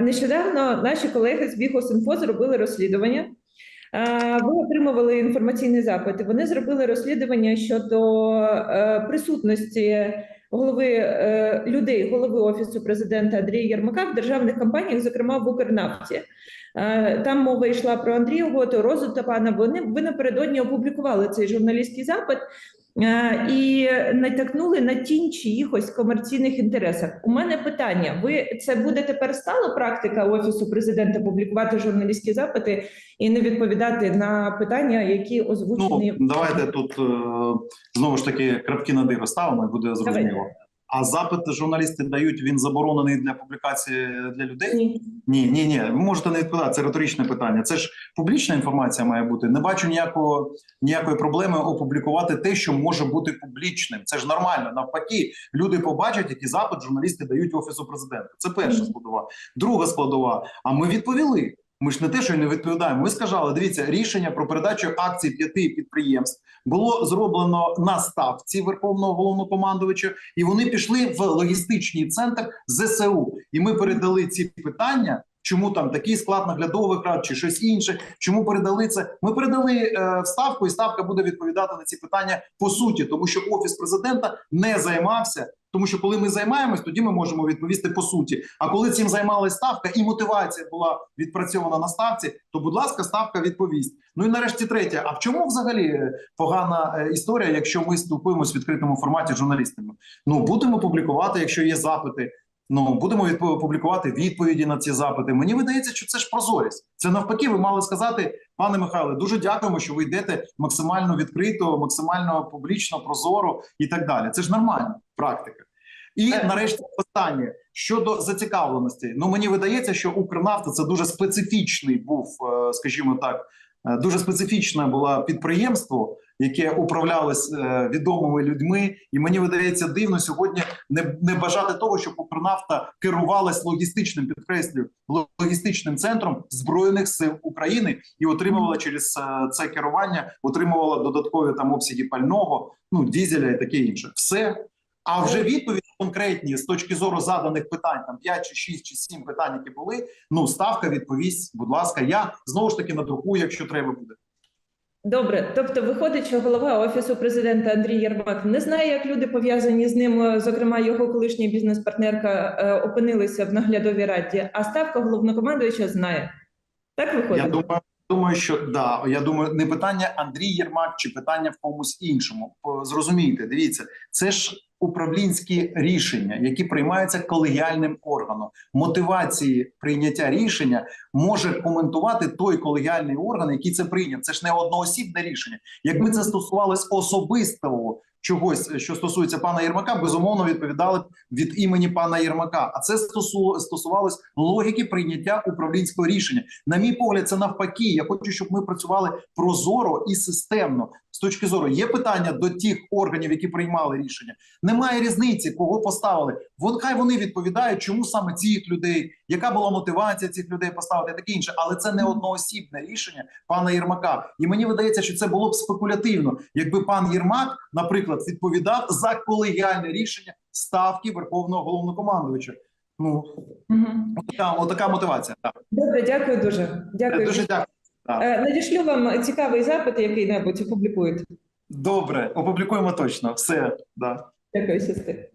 Нещодавно наші колеги з Бігосінфо зробили розслідування. Е, Ви отримували інформаційний запит. Вони зробили розслідування щодо е, присутності голови е, людей, голови офісу президента Андрія Єрмака в державних компаніях, зокрема в Укрнафті. Там мова йшла про Андрія Готу, Розу Тапана. Вони ви напередодні опублікували цей журналістський запит. Е, І натякнули на тінь чиїхось комерційних інтересах. У мене питання: ви це буде тепер стала практика офісу президента публікувати журналістські запити і не відповідати на питання, які озвучені Ну, давайте тут е, знову ж таки крапки над «і» розставимо, і буде зрозуміло. Давайте. А запит журналісти дають, він заборонений для публікації для людей? Ні. Ні, ні, ні. Ви можете не відповідати. Це риторичне питання. Це ж публічна інформація має бути. Не бачу ніякого ніякої проблеми опублікувати те, що може бути публічним. Це ж нормально. Навпаки, люди побачать, який запит журналісти дають офісу президента. Це перша складова. Друга складова. А ми відповіли. Ми ж не те, що не відповідаємо. Ми сказали, дивіться, рішення про передачу акцій п'яти підприємств було зроблено на ставці Верховного головнокомандувача, і вони пішли в логістичний центр ЗСУ. І ми передали ці питання. Чому там такий склад наглядових рад чи щось інше? Чому передали це? Ми передали е, в ставку, і ставка буде відповідати на ці питання по суті, тому що офіс президента не займався. Тому що коли ми займаємось, тоді ми можемо відповісти по суті. А коли цим займалась ставка і мотивація була відпрацьована на ставці, то будь ласка, ставка відповість. Ну і нарешті третє. А в чому взагалі е, погана е, історія, якщо ми спілкуємося в відкритому форматі з журналістами? Ну будемо публікувати, якщо є запити. Ну будемо відпо- публікувати відповіді на ці запити. Мені видається, що це ж прозорість. Це навпаки, ви мали сказати, пане Михайле, дуже дякуємо, що ви йдете максимально відкрито, максимально публічно, прозоро і так далі. Це ж нормальна практика. І нарешті останнє щодо зацікавленості. Ну мені видається, що Укрнафта це дуже специфічний був, е, скажімо так, е, дуже специфічне було підприємство, яке управлялось е, відомими людьми. І мені видається дивно сьогодні не, не бажати того, щоб Укрнафта керувалась логістичним підкреслюю логістичним центром збройних сил України і отримувала через е, це керування, отримувала додаткові там обсяги пального, ну дізеля і таке інше. Все. А вже відповіді конкретні з точки зору заданих питань, там 5 чи 6 чи 7 питань, які були. Ну ставка відповість, будь ласка. Я знову ж таки надрукую, якщо треба буде. Добре, тобто виходить, що голова офісу президента Андрій Єрмак не знає, як люди пов'язані з ним, зокрема його колишня бізнес-партнерка, е, опинилися в наглядовій раді, а ставка головнокомандуюча знає. Так виходить? Я думаю, думаю, що да. Я думаю, не питання Андрій Єрмак чи питання в комусь іншому. Зрозумійте, дивіться, це ж управлінські рішення, які приймаються колегіальним органом. Мотивації прийняття рішення може коментувати той колегіальний орган, який це прийняв. Це ж не одноосібне рішення. Якби це стосувалось особистого чогось, що стосується пана Єрмака, безумовно відповідали б від імені пана Єрмака. А це стосу- стосувалось логіки прийняття управлінського рішення. На мій погляд, це навпаки. Я хочу, щоб ми працювали прозоро і системно. З точки зору є питання до тих органів, які приймали рішення. Немає різниці, кого поставили. Вон хай вони відповідають, чому саме цих людей, яка була мотивація цих людей поставити, таке інше. Але це не одноосібне рішення пана Єрмака. І мені видається, що це було б спекулятивно, якби пан Єрмак, наприклад, відповідав за колегіальне рішення ставки Верховного головнокомандувача. Ну угу. отака, отака мотивація. Так. Добре, дякую дуже. Дякую. Дуже дякую. Так. Е, Надішлю вам цікавий запит, який-небудь опублікуєте. Добре, опублікуємо точно. Все, да. Дякую, щасти.